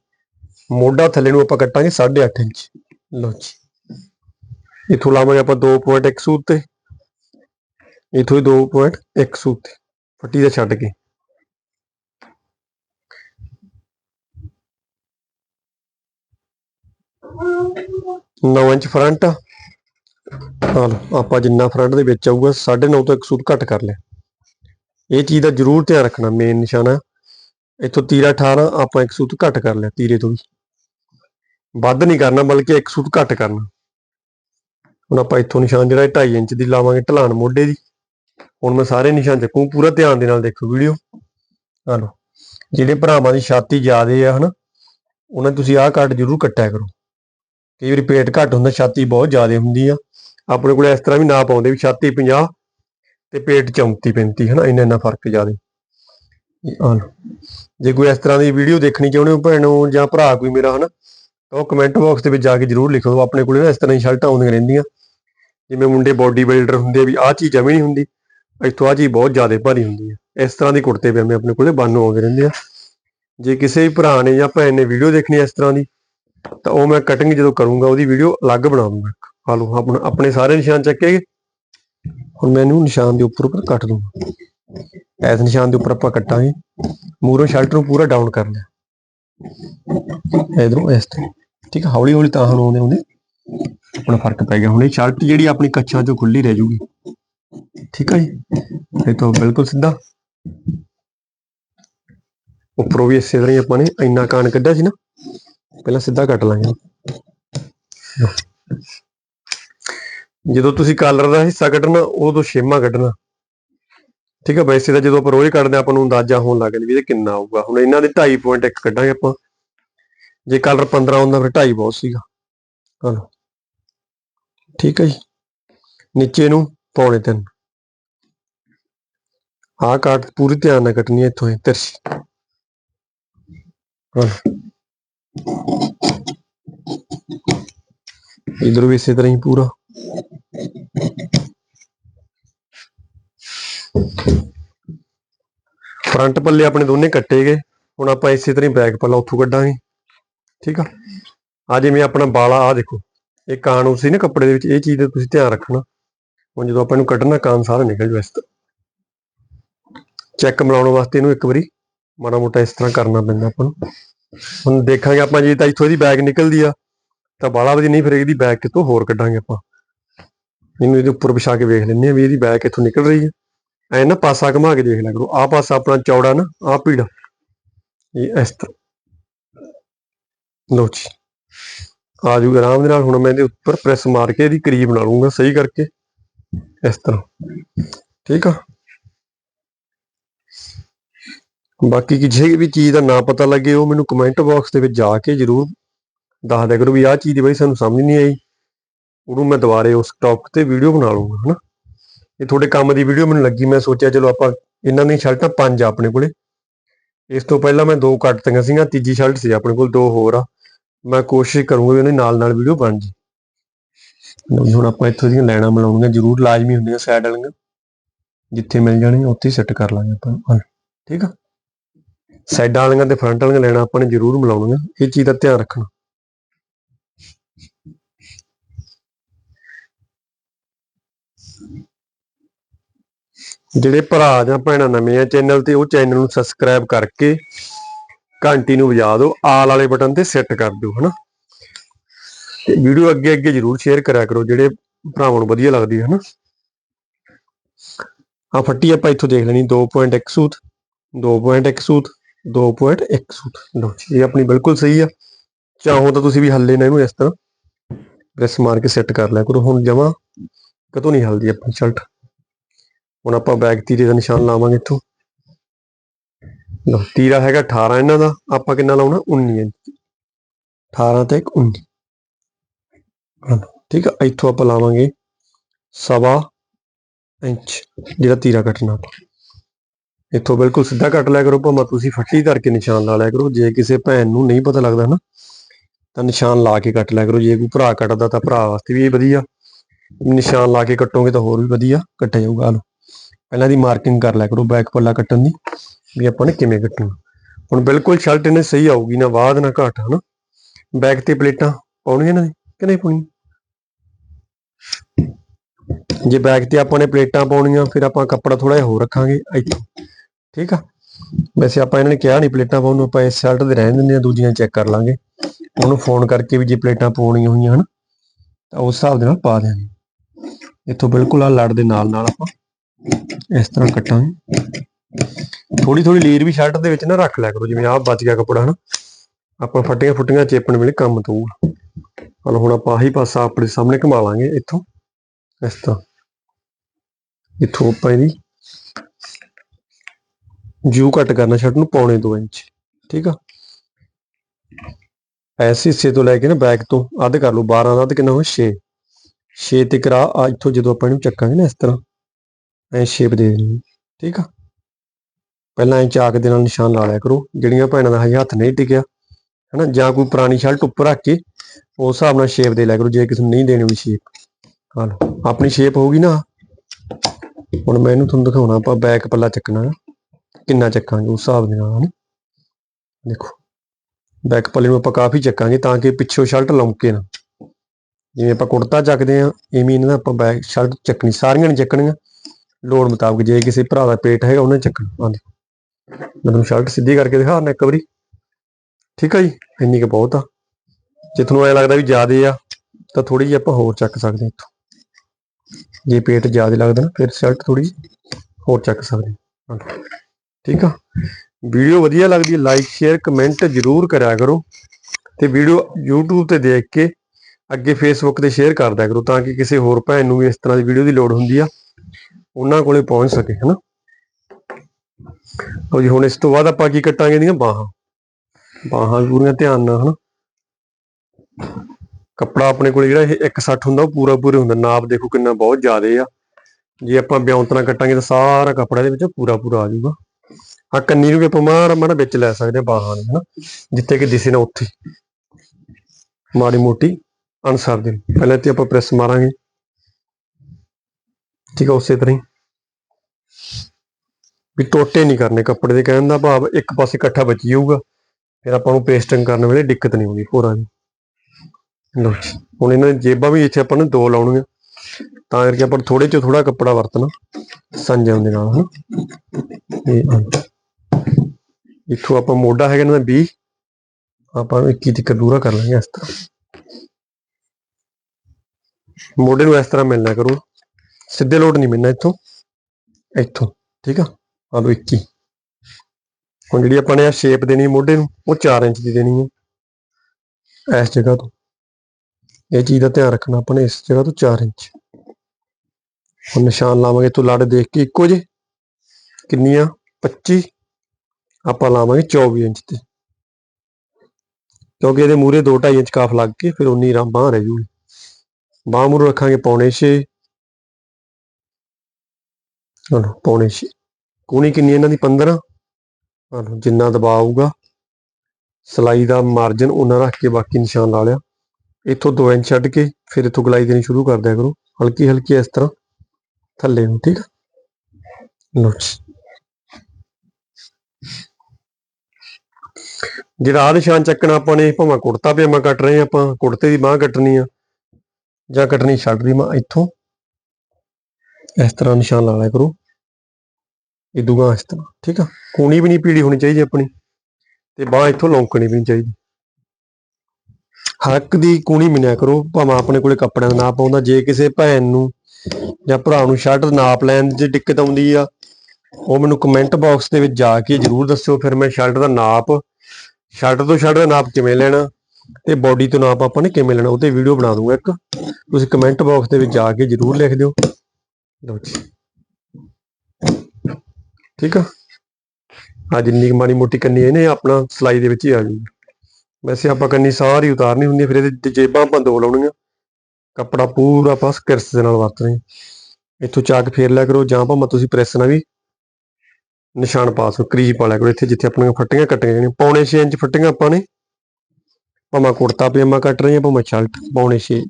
ਮੋਢਾ ਥੱਲੇ ਨੂੰ ਆਪਾਂ ਕੱਟਾਂਗੇ 8.5 ਇੰਚ। ਲਓ ਜੀ। ਇੱਥੋਂ ਲਾਵਾਂਗੇ ਆਪਾਂ 2.1 ਸੂਤ ਤੇ। ਇੱਥੋਂ ਹੀ 2.1 ਸੂਤ ਤੇ। ਫੱਟੀ ਦਾ ਛੱਡ ਕੇ। ਨੌ ਇੰਚ ਫਰੰਟ ਆ ਆਪਾਂ ਜਿੰਨਾ ਫਰੰਟ ਦੇ ਵਿੱਚ ਆਊਗਾ 9.5 ਤੋਂ 1 ਸੂਤ ਘੱਟ ਕਰ ਲਿਆ। ਇਹ ਚੀਜ਼ ਦਾ ਜ਼ਰੂਰ ਧਿਆਨ ਰੱਖਣਾ ਮੇਨ ਨਿਸ਼ਾਨਾ ਇੱਥੋਂ ਤੀਰਾ 18 ਆਪਾਂ 1 ਸੂਤ ਘੱਟ ਕਰ ਲਿਆ, ਤੀਰੇ ਤੋਂ ਵੀ। ਵੱਧ ਨਹੀਂ ਕਰਨਾ, ਬਲਕਿ 1 ਸੂਤ ਘੱਟ ਕਰਨਾ। ਹੁਣ ਆਪਾਂ ਇੱਥੋਂ ਨਿਸ਼ਾਨ ਜਿਹੜਾ 2.5 ਇੰਚ ਦੀ ਲਾਵਾਂਗੇ, ਢਲਾਨ ਮੋਢੇ ਦੀ। ਹੁਣ ਮੈਂ ਸਾਰੇ ਨਿਸ਼ਾਨ ਚੱਕੂ, ਪੂਰਾ ਧਿਆਨ ਦੇ ਨਾਲ ਦੇਖੋ ਵੀਡੀਓ। ਹਾਂ ਲਓ ਜਿਹੜੇ ਭਰਾਵਾਂ ਦੀ ਛਾਤੀ ਜ਼ਿਆਦੇ ਆ, ਹਨਾ, ਉਹਨਾਂ ਤੁਸੀਂ ਆਹ ਕੱਟ ਜ਼ਰੂਰ ਕੱਟਿਆ ਕਰੋ। ਕਈ ਵਾਰੀ ਪੇਟ ਘੱਟ ਹੁੰਦਾ, ਛਾਤੀ ਬਹੁਤ ਜ਼ਿਆਦਾ ਹੁੰਦੀ ਆ। ਆਪਣੇ ਕੋਲ ਇਸ ਤਰ੍ਹਾਂ ਵੀ ਨਾ ਪਾਉਂਦੇ ਵੀ ਛਾਤੀ 50 ਤੇ ਪੇਟ 34 35 ਹਨਾ? ਇੰਨਾ ਇੰਨਾ ਫ਼ਰਕ ਜ਼ਿਆਦਾ। ਜੇ ਕੋਈ ਇਸ ਤਰ੍ਹਾਂ ਦੀ ਵੀਡੀਓ ਦੇਖਣੀ ਚਾਹੁੰਦੇ ਹੋ ਭੈਣੋ ਜਾਂ ਭਰਾ ਕੋਈ ਮੇਰਾ, ਹਨਾ? ਤਾਂ ਉਹ ਕਮੈਂਟ ਬਾਕਸ ਦੇ ਵਿੱਚ ਜਾ ਕੇ ਜਰੂਰ ਲਿਖੋ। ਆਪਣੇ ਕੋਲੇ ਨਾ ਇਸ ਤਰ੍ਹਾਂ ਦੀ ਸ਼ਰਟਾਂ ਆਉਂਦੀਆਂ ਰਹਿੰਦੀਆਂ। ਜਿਵੇਂ ਮੁੰਡੇ ਬਾਡੀ ਬਿਲਡਰ ਹੁੰਦੇ ਆ ਵੀ ਆਹ ਚੀਜ਼ ਐਵੇਂ ਨਹੀਂ ਹੁੰਦੀ। ਇੱਥੋਂ ਆਹ ਚੀਜ਼ ਬਹੁਤ ਜ਼ਿਆਦਾ ਭਾਰੀ ਹੁੰਦੀ ਹੈ ਇਸ ਤਰ੍ਹਾਂ ਦੀ ਕੁੜਤੇ ਪਜਾਮੇ ਆਪਣੇ ਕੋਲੇ ਬੰਨ ਆਉਂਦੇ ਰਹਿੰਦੇ ਆ। ਜੇ ਕਿਸੇ ਵੀ ਭਰਾ ਨੇ ਜਾਂ ਭੈਣ ਨੇ ਵੀਡੀਓ ਦੇਖਣੀ ਇਸ ਤਰ੍ਹਾਂ ਦੀ ਤਾਂ ਉਹ ਮੈਂ ਕਟਿੰਗ ਜਦੋਂ ਕਰੂੰਗਾ, ਉਹਦੀ ਵੀਡੀਓ ਅਲੱਗ ਬਣਾ ਆ ਲਓ, ਆਪਣਾ ਆਪਣੇ ਸਾਰੇ ਨਿਸ਼ਾਨ ਚੱਕੇ ਹੁਣ ਮੈਨੂੰ ਨਿਸ਼ਾਨ ਦੇ ਉੱਪਰ ਉੱਪਰ ਕੱਟ ਦੂੰਗਾ। ਇਸ ਨਿਸ਼ਾਨ ਦੇ ਉੱਪਰ ਆਪਾਂ ਕੱਟਾਂਗੇ। ਮੂਰੋਂ ਸ਼ਰਟ ਨੂੰ ਪੂਰਾ ਡਾਊਨ ਕਰ ਲਿਆ। ਇਧਰੋਂ ਇਸ ਤਰ੍ਹਾਂ ਠੀਕ ਹੈ ਹੌਲੀ ਹੌਲੀ ਤਾਂ ਹੁਣ ਆਉਂਦੇ ਆਉਂਦੇ ਆਪਣਾ ਫ਼ਰਕ ਪੈ ਗਿਆ। ਹੁਣ ਇਹ ਸ਼ਰਟ ਜਿਹੜੀ ਆਪਣੀ ਕੱਛਾਂ ਚੋਂ ਖੁੱਲੀ ਰਹਿ ਜੂਗੀ। ਠੀਕ ਹੈ ਜੀ? ਇਹ ਤਾਂ ਬਿਲਕੁਲ ਸਿੱਧਾ। ਉੱਪਰੋਂ ਵੀ ਇਸੇ ਤਰ੍ਹਾਂ ਹੀ ਆਪਾਂ ਨੇ ਇੰਨਾ ਕਾਨ ਕੱਢਿਆ ਸੀ ਨਾ। ਪਹਿਲਾਂ ਸਿੱਧਾ ਕੱਟ ਲਾਂਗੇ। ਜਦੋਂ ਤੁਸੀਂ ਕਾਲਰ ਦਾ ਹਿੱਸਾ ਕੱਢਣਾ ਉਦੋਂ ਛੇਮਾ ਕੱਢਣਾ ਠੀਕ ਹੈ ਵੈਸੇ ਤਾਂ ਜਦੋਂ ਆਪਾਂ ਰੋਜ਼ ਕੱਢਦੇ ਆਪਾਂ ਨੂੰ ਅੰਦਾਜ਼ਾ ਹੋਣ ਲੱਗ ਜਾਂਦਾ ਵੀ ਇਹ ਕਿੰਨਾ ਆਊਗਾ। ਹੁਣ ਇਹਨਾਂ ਦੇ 2.5.1 ਕੱਢਾਂਗੇ ਆਪਾਂ। ਜੇ ਕਲਰ 15 ਹੁੰਦਾ, ਫਿਰ 2.5 ਬਹੁਤ ਸੀਗਾ। ਹਲੋ। ਠੀਕ ਹੈ ਜੀ। ਨੀਚੇ ਨੂੰ ਪੌਣੇ ਤਿੰਨ। ਆਹ ਕਾਟ ਪੂਰੀ ਧਿਆਨ ਨਾਲ ਕੱਟਣੀ ਹੈ ਇੱਥੋਂ ਇਹ, ਤਿਰਛੀ। ਇਧਰ ਵੀ ਇਸੇ ਤਰ੍ਹਾਂ ਹੀ ਪੂਰਾ। ਫਰੰਟ ਪੱਲੇ ਆਪਣੇ ਦੋਨੇ ਕੱਟੇ ਗਏ। ਹੁਣ ਆਪਾਂ ਇਸੇ ਤਰ੍ਹਾਂ ਹੀ ਬੈਕ ਪੱਲਾ ਉੱਥੋਂ ਕੱਢਾਂਗੇ। ਠੀਕ ਆ? ਆ ਜਿਵੇਂ ਆਪਣਾ ਬਾਲਾ ਆ ਦੇਖੋ। ਇਹ ਕਾਣ ਸੀ ਨਾ ਕੱਪੜੇ ਦੇ ਵਿੱਚ, ਇਹ ਚੀਜ਼ ਦਾ ਤੁਸੀਂ ਧਿਆਨ ਰੱਖਣਾ। ਹੁਣ ਜਦੋਂ ਆਪਾਂ ਇਹਨੂੰ ਕੱਢਣਾ ਕਾਣ ਸਾਰਾ ਨਿਕਲ ਜੂ ਇਸ ਤਰ੍ਹਾਂ। ਚੈੱਕ ਮਿਲਾਉਣ ਵਾਸਤੇ ਇਹਨੂੰ ਇੱਕ ਵਾਰੀ ਮਾੜਾ ਮੋਟਾ ਇਸ ਤਰ੍ਹਾਂ ਕਰਨਾ ਪੈਂਦਾ ਆਪਾਂ ਨੂੰ। ਹੁਣ ਦੇਖਾਂਗੇ ਆਪਾਂ ਜੇ ਤਾਂ ਇੱਥੋਂ ਇਹਦੀ ਬੈਗ ਨਿਕਲਦੀ ਆ, ਤਾਂ ਬਾਲਾ ਵਧੀਆ ਨਹੀਂ, ਫਿਰ ਇਹਦੀ ਬੈਗ ਕਿਤੋਂ ਹੋਰ ਕੱਢਾਂਗੇ ਆਪਾਂ? ਇਹਨੂੰ ਇਹਦੇ ਉੱਪਰ ਵਿਛਾ ਕੇ ਵੇਖ ਲੈਂਦੇ ਆ ਵੀ ਇਹਦੀ ਬੈਗ ਕਿੱਥੋਂ ਨਿਕਲ ਰਹੀ ਹੈ ਐ ਨਾ ਪਾਸਾ ਘੁਮਾ ਕੇ ਦੇਖ ਲਿਆ ਕਰੋ। ਆਹ ਪਾਸਾ ਆਪਣਾ ਚੌੜਾ ਨਾ, ਆਹ ਪੀੜਾ। ਇਹ ਇਸ ਤਰ੍ਹਾਂ। ਲਓ ਜੀ। ਆ ਜੂਗਾ ਆਰਾਮ ਦੇ ਨਾਲ। ਹੁਣ ਮੈਂ ਇਹਦੇ ਉੱਪਰ ਪ੍ਰੈਸ ਮਾਰ ਕੇ ਇਹਦੀ ਕਰੀਬ ਬਣਾ ਲੂੰਗਾ ਸਹੀ ਕਰਕੇ। ਇਸ ਤਰ੍ਹਾਂ। ਠੀਕ ਆ? ਬਾਕੀ ਕਿਸੇ ਵੀ ਚੀਜ਼ ਦਾ ਨਾ ਪਤਾ ਲੱਗੇ ਉਹ ਮੈਨੂੰ ਕਮੈਂਟ ਬਾਕਸ ਦੇ ਵਿੱਚ ਜਾ ਕੇ ਜਰੂਰ ਦੱਸ ਦਿਆ ਕਰੋ ਵੀ ਆਹ ਚੀਜ਼ ਦੀ ਬਈ ਸਾਨੂੰ ਸਮਝ ਨਹੀਂ ਆਈ। ਉਹਨੂੰ ਮੈਂ ਦੁਬਾਰੇ ਉਸ ਟੌਪਿਕ ਤੇ ਵੀਡੀਓ ਬਣਾ ਲੂੰਗਾ ਹਨਾ? ਇਹ ਤੁਹਾਡੇ ਕੰਮ ਦੀ ਵੀਡੀਓ ਮੈਨੂੰ ਲੱਗੀ ਮੈਂ ਸੋਚਿਆ ਚਲੋ ਆਪਾਂ ਇਹਨਾਂ ਦੀਆਂ ਸ਼ਰਟਾਂ ਪੰਜ ਆ ਆਪਣੇ ਕੋਲੇ। ਇਸ ਤੋਂ ਪਹਿਲਾਂ ਮੈਂ ਦੋ ਕੱਟਤੀਆਂ ਸੀਗੀਆਂ ਤੀਜੀ ਸ਼ਰਟ ਸੀ ਆਪਣੇ ਕੋਲ ਦੋ ਹੋਰ ਆ। ਮੈਂ ਕੋਸ਼ਿਸ਼ ਕਰੂੰਗਾ ਵੀ ਉਹਨਾਂ ਦੀ ਨਾਲ ਨਾਲ ਵੀਡੀਓ ਬਣ ਜੀ। ਹੁਣ ਆਪਾਂ ਇੱਥੋਂ ਦੀਆਂ ਲੈਣਾ ਮਿਲਾਉਣੀਆਂ ਜ਼ਰੂਰ ਲਾਜ਼ਮੀ ਹੁੰਦੀਆਂ ਸਾਈਡ ਵਾਲੀਆਂ। ਜਿੱਥੇ ਮਿਲ ਜਾਣਗੀਆਂ ਉੱਥੇ ਸੈੱਟ ਕਰ ਲਾਂਗੇ ਆਪਾਂ। ਹਾਂ, ਠੀਕ ਆ? ਸਾਈਡਾਂ ਵਾਲੀਆਂ ਤੇ ਫਰੰਟ ਵਾਲੀਆਂ ਲੈਣਾ ਆਪਾਂ ਨੇ ਜ਼ਰੂਰ ਮਿਲਾਉਣੀਆਂ, ਇਹ ਚੀਜ਼ ਦਾ ਧਿਆਨ ਰੱਖਣਾ। ਜਿਹੜੇ ਭਰਾ ਜਾਂ ਭੈਣਾਂ ਨਵੇਂ ਆ ਚੈਨਲ ਤੇ, ਉਹ ਚੈਨਲ ਨੂੰ ਸਬਸਕ੍ਰਾਈਬ ਕਰਕੇ ਘੰਟੀ ਨੂੰ ਵਜਾ ਦਿਓ, ਆਲ ਵਾਲੇ ਬਟਨ ਤੇ ਸੈੱਟ ਕਰ ਦਿਓ, ਹਨਾ? ਤੇ ਵੀਡੀਓ ਅੱਗੇ ਅੱਗੇ ਜਰੂਰ ਸ਼ੇਅਰ ਕਰਿਆ ਕਰੋ, ਜਿਹੜੇ ਭਰਾਵਾਂ ਨੂੰ ਵਧੀਆ ਲੱਗਦੀ ਹੈ ਹਨਾ? ਆ ਫੱਟੀ ਆਪਾਂ ਇੱਥੋਂ ਦੇਖ ਲੈਣੀ 2.1 ਸੂਤ 2.1 ਸੂਤ 2.1 ਇਹ ਆਪਣੀ ਬਿਲਕੁਲ ਸਹੀ ਆ। ਚਾਹੋ ਤਾਂ ਤੁਸੀਂ ਵੀ ਹੱਲੇ ਨਾ ਇਹਨੂੰ ਇਸ ਤਰ੍ਹਾਂ। ਪ੍ਰੈਸ ਮਾਰ ਕੇ ਸੈੱਟ ਕਰ ਲਿਆ ਕਰੋ। ਹੁਣ ਜਮਾ ਕਦੋਂ ਨਹੀਂ ਹਲਦੀ ਆਪਣੀ ਸ਼ਰਟ ਹੁਣ ਆਪਾਂ ਬੈਕ ਤੀਰੇ ਦਾ ਨਿਸ਼ਾਨ ਲਾਵਾਂਗੇ ਇੱਥੋਂ। ਲਓ, ਤੀਰਾ ਹੈਗਾ 18 ਇਹਨਾਂ ਦਾ। ਆਪਾਂ ਕਿੰਨਾ ਲਾਉਣਾ? 19 ਇੰਚ 18 ਤੇ ਇੱਕ 19 ਠੀਕ ਆ। ਇੱਥੋਂ ਆਪਾਂ ਲਾਵਾਂਗੇ ਸਵਾ ਇੰਚ, ਜਿਹੜਾ ਤੀਰਾ ਕੱਟਣਾ ਆਪਾਂ। ਇੱਥੋਂ ਬਿਲਕੁਲ ਸਿੱਧਾ ਕੱਟ ਲਿਆ ਕਰੋ, ਭਾਵੇਂ ਤੁਸੀਂ ਫੱਟੀ ਧਰ ਕੇ ਨਿਸ਼ਾਨ ਲਾ ਲਿਆ ਕਰੋ। ਜੇ ਕਿਸੇ ਭੈਣ ਨੂੰ ਨਹੀਂ ਪਤਾ ਲੱਗਦਾ ਨਾ, ਤਾਂ ਨਿਸ਼ਾਨ ਲਾ ਕੇ ਕੱਟ ਲਿਆ ਕਰੋ। ਜੇ ਕੋਈ ਭਰਾ ਕੱਟਦਾ ਤਾਂ ਭਰਾ ਵਾਸਤੇ ਵੀ ਇਹ ਵਧੀਆ। ਨਿਸ਼ਾਨ ਲਾ ਕੇ ਕੱਟੋਗੇ ਤਾਂ ਹੋਰ ਵੀ ਵਧੀਆ, ਕੱਟਿਆ ਜਾਊਗਾ। ਆਹ ਪਹਿਲਾਂ ਦੀ ਮਾਰਕਿੰਗ ਕਰ ਲਿਆ ਕਰੋ, ਬੈਕ ਪੱਲਾ ਕੱਟਣ ਦੀ, ਵੀ ਆਪਾਂ ਨੇ ਕਿਵੇਂ ਕੱਟਣਾ। ਹੁਣ ਬਿਲਕੁਲ ਸ਼ਰਟ ਇਹਨੇ ਸਹੀ ਆਊਗੀ, ਨਾ ਬਾਅਦ ਨਾ ਘਾਟ, ਹਨਾ। ਬੈਕ ਤੇ ਪਲੇਟਾਂ ਪਾਉਣੀਆਂ ਨੇ ਕਿ ਨਹੀਂ ਪਾਉਣੀਆਂ? ਜੇ ਬੈਕ ਤੇ ਆਪਾਂ ਨੇ ਪਲੇਟਾਂ ਪਾਉਣੀਆਂ, ਫਿਰ ਆਪਾਂ ਕੱਪੜਾ ਥੋੜਾ ਜਿਹਾ ਹੋਰ ਰੱਖਾਂਗੇ, ਇੱਥੇ। ਠੀਕ ਆ? ਵੈਸੇ ਆਪਾਂ ਇਹਨਾਂ ਨੇ ਕਿਹਾ ਨਹੀਂ ਪਲੇਟਾਂ ਪਾਉਣ ਨੂੰ ਆਪਾਂ ਇਸ ਸ਼ਰਟ ਦੇ ਰਹਿਣ ਦਿੰਦੇ ਆ ਦੂਜੀਆਂ ਚੈੱਕ ਕਰ ਲਾਂਗੇ। ਉਹਨੂੰ ਫੋਨ ਕਰਕੇ ਵੀ ਜੇ ਪਲੇਟਾਂ ਪਾਉਣੀਆਂ ਹੋਈਆਂ ਹਨ, ਤਾਂ ਉਸ ਹਿਸਾਬ ਦੇ ਨਾਲ ਪਾ ਦਿਆਂਗੇ। ਇੱਥੋਂ ਬਿਲਕੁਲ ਆ ਲੜ ਦੇ ਨਾਲ ਨਾਲ ਆਪਾਂ ਇਸ ਤਰ੍ਹਾਂ ਕੱਟਾਂਗੇ। ਥੋੜੀ ਥੋੜੀ ਲੀਰ ਵੀ ਸ਼ਰਟ ਦੇ ਵਿੱਚ ਨਾ ਰੱਖ ਲਿਆ ਕਰੋ, ਜਿਵੇਂ ਆਹ ਬਚ ਗਿਆ ਕੱਪੜਾ, ਹਨਾ? ਆਪਾਂ ਫੱਟੀਆਂ ਫੁੱਟੀਆਂ ਚੇਪਣ ਵੇਲੇ ਕੰਮ ਤੋਂ। ਹਲ ਹੁਣ ਆਪਾਂ ਆਹੀ ਪਾਸਾ ਆਪਣੇ ਸਾਹਮਣੇ ਘੁਮਾ ਲਾਂਗੇ, ਇੱਥੋਂ। ਇਸ ਤਰ੍ਹਾਂ। ਇੱਥੋਂ ਆਪਾਂ ਇਹਦੀ ਜੂ ਕੱਟ ਕਰਨਾ ਸ਼ਰਟ ਨੂੰ ਪੌਣੇ 2 ਇੰਚ, ਠੀਕ ਆ? ਐਸ ਹਿੱਸੇ ਤੋਂ ਲੈ ਕੇ ਨਾ ਬੈਕ ਤੋਂ ਅੱਧ ਕਰ ਲਓ 12 ਦਾ ਅੱਧ ਕਿੰਨਾ ਹੋਇਆ? 6 6 ਤੇ ਕਰਾ ਇੱਥੋਂ ਜਦੋਂ ਆਪਾਂ ਇਹਨੂੰ ਚੱਕਾਂਗੇ ਨਾ ਇਸ ਤਰ੍ਹਾਂ, ਐ ਸ਼ੇਪ ਦੇ ਦੇਣੀ ਠੀਕ ਆ? ਪਹਿਲਾਂ ਐ ਚਾਕ ਦੇ ਨਾਲ ਨਿਸ਼ਾਨ ਲਾ ਲਿਆ ਕਰੋ, ਜਿਹੜੀਆਂ ਭੈਣਾਂ ਦਾ ਹਜੇ ਹੱਥ ਨਹੀਂ ਟਿਕਿਆ, ਹਨਾ? ਜਾਂ ਕੋਈ ਪੁਰਾਣੀ ਸ਼ਰਟ ਉੱਪਰ ਰੱਖ ਕੇ ਉਸ ਹਿਸਾਬ ਨਾਲ ਸ਼ੇਪ ਦੇ ਲਿਆ ਕਰੋ, ਜੇ ਕਿਸੇ ਨੂੰ ਨਹੀਂ ਦੇਣੀ ਹੋਈ ਸ਼ੇਪ ਹਾਂ ਆਪਣੀ ਸ਼ੇਪ ਹੋਊਗੀ ਨਾ, ਹੁਣ ਮੈਂ ਇਹਨੂੰ ਤੁਹਾਨੂੰ ਦਿਖਾਉਣਾ, ਆਪਾਂ ਬੈਕ ਪੱਲਾ ਚੱਕਣਾ। ਹੈ। ਕਿੰਨਾ ਚੱਕਾਂਗੇ ਉਸ ਹਿਸਾਬ ਦੇ ਨਾਲ, ਹਨਾ? ਦੇਖੋ ਬੈਕ ਪੱਲੇ ਨੂੰ ਆਪਾਂ ਕਾਫੀ ਚੱਕਾਂਗੇ ਤਾਂ ਕਿ ਪਿੱਛੋਂ ਸ਼ਰਟ ਲੰਮਕੇ ਨਾ। ਜਿਵੇਂ ਆਪਾਂ ਕੁੜਤਾ ਚੱਕਦੇ ਆ ਇਵੇਂ ਇਹਨਾਂ ਦਾ ਆਪਾਂ ਬੈਕ ਸ਼ਰਟ ਚੱਕਣੀ, ਸਾਰੀਆਂ ਨਹੀਂ ਚੱਕਣੀਆਂ। ਲੋੜ ਮੁਤਾਬਕ ਜੇ ਕਿਸੇ ਭਰਾ ਦਾ ਪੇਟ ਹੈਗਾ, ਉਹਨੇ ਚੱਕਣਾ। ਹਾਂ ਦੇਖੋ ਮੈਂ ਤੁਹਾਨੂੰ ਸ਼ਰਟ ਸਿੱਧੀ ਕਰਕੇ ਦਿਖਾਉਣਾ ਇੱਕ ਵਾਰੀ। ਠੀਕ ਆ ਜੀ, ਇੰਨੀ ਕੁ ਬਹੁਤ ਆ। ਜੇ ਤੁਹਾਨੂੰ ਐ ਲੱਗਦਾ ਵੀ ਜ਼ਿਆਦੇ ਆ, ਤਾਂ ਥੋੜੀ ਜਿਹੀ ਆਪਾਂ ਹੋਰ ਚੱਕ ਸਕਦੇ ਹਾਂ ਇੱਥੋਂ। ਜੇ ਪੇਟ ਜ਼ਿਆਦਾ ਲੱਗਦਾ ਫਿਰ ਸ਼ਰਟ ਥੋੜੀ ਹੋਰ ਚੱਕ ਸਕਦੇ ਹਾਂ। ਠੀਕ ਆ? ਵੀਡੀਓ ਵਧੀਆ ਲੱਗਦੀ ਹੈ ਲਾਈਕ ਸ਼ੇਅਰ ਕਮੈਂਟ ਜ਼ਰੂਰ ਕਰਿਆ ਕਰੋ ਤੇ ਵੀਡੀਓ YouTube ਤੇ ਦੇਖ ਕੇ ਅੱਗੇ Facebook ਤੇ ਸ਼ੇਅਰ ਕਰ ਦਿਆ ਕਰੋ ਤਾਂ ਕਿ ਕਿਸੇ ਹੋਰ ਭੈਣ ਨੂੰ ਵੀ ਇਸ ਤਰ੍ਹਾਂ ਦੀ ਵੀਡੀਓ ਦੀ ਲੋੜ ਹੁੰਦੀ ਆ, ਉਹਨਾਂ ਕੋਲੇ ਪਹੁੰਚ ਸਕੇ, ਹਨਾ? ਲਓ ਜੀ, ਹੁਣ ਇਸ ਤੋਂ ਬਾਅਦ ਆਪਾਂ ਕੀ ਕੱਟਾਂਗੇ ਇਹਦੀਆਂ? ਬਾਹਾਂ। ਬਾਹਾਂ ਪੂਰੀਆਂ ਧਿਆਨ ਨਾਲ, ਹਨਾ? ਕੱਪੜਾ ਆਪਣੇ ਕੋਲ ਜਿਹੜਾ ਇਹ 160 ਹੁੰਦਾ, ਉਹ ਪੂਰਾ ਪੂਰਾ ਹੁੰਦਾ। ਨਾਪ ਦੇਖੋ ਕਿੰਨਾ ਬਹੁਤ ਜ਼ਿਆਦਾ ਆ। ਜੇ ਆਪਾਂ ਬਿਉਂਤਨਾ ਕੱਟਾਂਗੇ ਤਾਂ ਸਾਰਾ ਕੱਪੜਾ ਇਹਦੇ ਵਿੱਚ ਪੂਰਾ ਪੂਰਾ ਆ ਜਾਊਗਾ। ਆ ਕੰਨੀ ਨੂੰ ਵੀ ਆਪਾਂ ਮਾੜਾ ਮਾੜਾ ਵਿੱਚ ਲੈ ਸਕਦੇ ਹਾਂ ਬਾਹਾਂ ਨੂੰ ਹਨਾ? ਜਿੱਥੇ ਕਿ ਦਿਸੇ ਨਾ ਉੱਥੇ। ਮਾੜੀ ਮੋਟੀ ਅਨਸਰ ਦੇ। ਪਹਿਲਾਂ ਤੇ ਆਪਾਂ ਪ੍ਰੈਸ ਮਾਰਾਂਗੇ। ਠੀਕ ਆ, ਉਸੇ ਤਰ੍ਹਾਂ ਹੀ। ਵੀ ਟੋਟੇ ਨਹੀਂ ਕਰਨੇ ਕੱਪੜੇ ਦੇ, ਕਹਿਣ ਦਾ ਭਾਵ ਇੱਕ ਪਾਸੇ ਇਕੱਠਾ ਬਚੀ ਜਾਊਗਾ, ਫਿਰ ਆਪਾਂ ਨੂੰ ਪੇਸਟਿੰਗ ਕਰਨ ਵੇਲੇ ਦਿੱਕਤ ਨਹੀਂ ਆਉਂਦੀ ਪੂਰਾ ਦੀ। ਲਓ ਹੁਣ ਇਹਨਾਂ ਦੀ ਜੇਬਾਂ ਵੀ ਇੱਥੇ ਆਪਾਂ ਨੂੰ ਦੋ ਲਾਉਣੀਆਂ। ਤਾਂ ਕਰਕੇ ਆਪਾਂ ਥੋੜੇ ਚੋਂ ਥੋੜਾ ਕੱਪੜਾ ਵਰਤਣਾ ਸੰਜਮ ਦੇ ਨਾਲ, ਹਨਾ? ਇਹ ਆ। ਇੱਥੋਂ ਆਪਾਂ ਮੋਢਾ ਹੈਗਾ ਇਹਨਾਂ ਦਾ 20 ਆਪਾਂ ਨੂੰ 21 ਤੱਕ ਦੂਰਾ ਕਰ ਲਾਂਗੇ ਇਸ ਤਰ੍ਹਾਂ। ਮੋਢੇ ਨੂੰ ਇਸ ਤਰ੍ਹਾਂ ਮਿਲਣਾ ਕਰੋ। ਸਿੱਧੇ ਲੋਡ ਨਹੀਂ ਮਿਲਣਾ ਇੱਥੋਂ। ਇੱਥੋਂ, ਠੀਕ ਆ? ਆ ਲਓ 21 ਹੁਣ ਜਿਹੜੀ ਆਪਾਂ ਨੇ ਆ ਸ਼ੇਪ ਦੇਣੀ ਮੋਢੇ ਨੂੰ, ਉਹ 4 ਇੰਚ ਦੀ ਦੇਣੀ ਹੈ। ਇਸ ਜਗ੍ਹਾ ਤੋਂ। ਇਹ ਚੀਜ਼ ਦਾ ਧਿਆਨ ਰੱਖਣਾ ਆਪਾਂ ਨੇ, ਇਸ ਜਗ੍ਹਾ ਤੋਂ 4 ਇੰਚ। ਹੁਣ ਨਿਸ਼ਾਨ ਲਾਵਾਂਗੇ ਤੋਂ ਲੜ ਦੇਖ ਕੇ ਇੱਕੋ ਜੇ ਕਿੰਨੀਆਂ? 25 ਆਪਾਂ ਲਾਵਾਂਗੇ 24 ਇੰਚ ਤੇ। ਕਿਉਂਕਿ ਇਹਦੇ ਮੂਰੇ 2.5 ਇੰਚ ਕਾਫ ਲੱਗ ਕੇ ਫਿਰ ਉਨੀ ਰਾਂ ਬਾਹ ਰਹਿ ਜੂਗੀ ਬਾਹ ਮੂਰੇ ਰੱਖਾਂਗੇ ਪੌਣੇ 6 ਚਲੋ ਪੌਣੇ 6 ਕੂਣੀ ਕਿੰਨੀ ਇਹਨਾਂ ਦੀ? 15 ਚਲੋ ਜਿੰਨਾ ਦਬਾਅ ਆਊਗਾ। ਸਲਾਈ ਦਾ ਮਾਰਜਨ ਉਹਨਾਂ ਰੱਖ ਕੇ ਬਾਕੀ ਨਿਸ਼ਾਨ ਲਾ ਲਿਆ। ਇੱਥੋਂ 2 ਇੰਚ ਛੱਡ ਕੇ ਫਿਰ ਇੱਥੋਂ ਗਲਾਈ ਦੇਣੀ ਸ਼ੁਰੂ ਕਰ ਦਿਆ ਕਰੋ। ਹਲਕੀ ਹਲਕੀ ਇਸ ਤਰ੍ਹਾਂ। ਥੱਲੇ ਨੂੰ, ਠੀਕ ਆ? ਲਓ ਜੀ। ਜਿਹੜਾ ਆਹ ਨਿਸ਼ਾਨ ਚੱਕਣਾ ਆਪਾਂ ਨੇ, ਭਾਵੇਂ ਕੁੜਤਾ ਪਜਾਮਾ ਕੱਟ ਰਹੇ ਹਾਂ ਆਪਾਂ, ਕੁੜਤੇ ਦੀ ਬਾਹ ਕੱਟਣੀ ਆ, ਜਾਂ ਕੱਟਣੀ ਛੱਡ ਦੀ ਮੈਂ ਇੱਥੋਂ। ਇਸ ਤਰ੍ਹਾਂ ਨਿਸ਼ਾਨ ਲਾ ਲਿਆ ਕਰੋ। ਇਦੂਗਾ ਇਸ ਤਰ੍ਹਾਂ, ਠੀਕ ਆ? ਕੂਣੀ ਵੀ ਨਹੀਂ ਪੀੜੀ ਹੋਣੀ ਚਾਹੀਦੀ ਆਪਣੀ, ਤੇ ਬਾਹ ਇੱਥੋਂ ਲੌਂਕਣੀ ਵੀ ਨਹੀਂ ਚਾਹੀਦੀ। ਹੱਕ ਦੀ ਕੂਣੀ ਮਿਲਿਆ ਕਰੋ, ਭਾਵੇਂ ਆਪਣੇ ਕੋਲੇ ਕੱਪੜਿਆਂ ਦਾ ਨਾਪ ਆਉਂਦਾ, ਜੇ ਕਿਸੇ ਭੈਣ ਨੂੰ ਜਾਂ ਭਰਾ ਨੂੰ ਸ਼ਰਟ ਨਾਪ ਲੈਣ 'ਚ ਦਿੱਕਤ ਆਉਂਦੀ ਆ, ਉਹ ਮੈਨੂੰ ਕਮੈਂਟ ਬਾਕਸ ਦੇ ਵਿੱਚ ਜਾ ਕੇ ਜਰੂਰ ਦੱਸਿਓ, ਫਿਰ ਮੈਂ ਸ਼ਰਟ ਦਾ ਨਾਪ ਸ਼ਰਟ ਤੋਂ ਸ਼ਰਟ ਦਾ ਨਾਪ ਕਿਵੇਂ ਲੈਣਾ ਤੇ ਬਾਡੀ ਤੋਂ ਨਾਪ ਆਪਾਂ ਨੇ ਕਿਵੇਂ ਲੈਣਾ ਉਹ ਤੇ ਵੀਡੀਓ ਬਣਾ ਦੂੰਗਾ ਇੱਕ। ਤੁਸੀਂ ਕਮੈਂਟ ਬਾਕਸ ਦੇ ਵਿੱਚ ਜਾ ਕੇ ਜਰੂਰ ਲਿਖ ਦਿਓ। ਲਓ ਜੀ। ਠੀਕ ਆ? ਆ ਜਿੰਨੀ ਕੁ ਮਾੜੀ ਮੋਟੀ ਕੰਨੀ ਇਹਨੇ ਆਪਣਾ ਸਲਾਈ ਦੇ ਵਿੱਚ ਹੀ ਆ ਜੂਗੀ ਵੈਸੇ ਆਪਾਂ ਕੰਨੀ ਸਾਰੀ ਉਤਾਰਨੀ ਹੁੰਦੀ ਫਿਰ ਇਹਦੇ ਜੇਬਾਂ ਆਪਾਂ ਦੋ ਲਾਉਣੀਆਂ। ਕੱਪੜਾ ਪੂਰਾ ਆਪਾਂ ਕਿਰਸ ਦੇ ਨਾਲ ਵਰਤਣਾ। ਹੈ। ਇੱਥੋਂ ਚਾਕ ਫੇਰ ਲਿਆ ਕਰੋ, ਜਾਂ ਭਾਵੇਂ ਤੁਸੀਂ ਪ੍ਰੈਸ ਨਾਲ ਵੀ ਨਿਸ਼ਾਨ ਪਾ ਸਕੋ, ਕਰੀਜ ਪਾ ਲਿਆ ਕਰੋ। ਇੱਥੇ ਜਿੱਥੇ ਆਪਣੀਆਂ ਫੱਟੀਆਂ ਕੱਟੀਆਂ ਜਾਣੀਆਂ, ਪੌਣੇ 6 ਇੰਚ ਫੱਟੀਆਂ ਆਪਾਂ ਨੇ। ਭਾਵੇਂ ਕੁੜਤਾ, ਪਜਾਮਾ ਕੱਟ ਰਹੇ ਹਾਂ ਭਾਵੇਂ ਸ਼ਰਟ, ਪੌਣੇ 6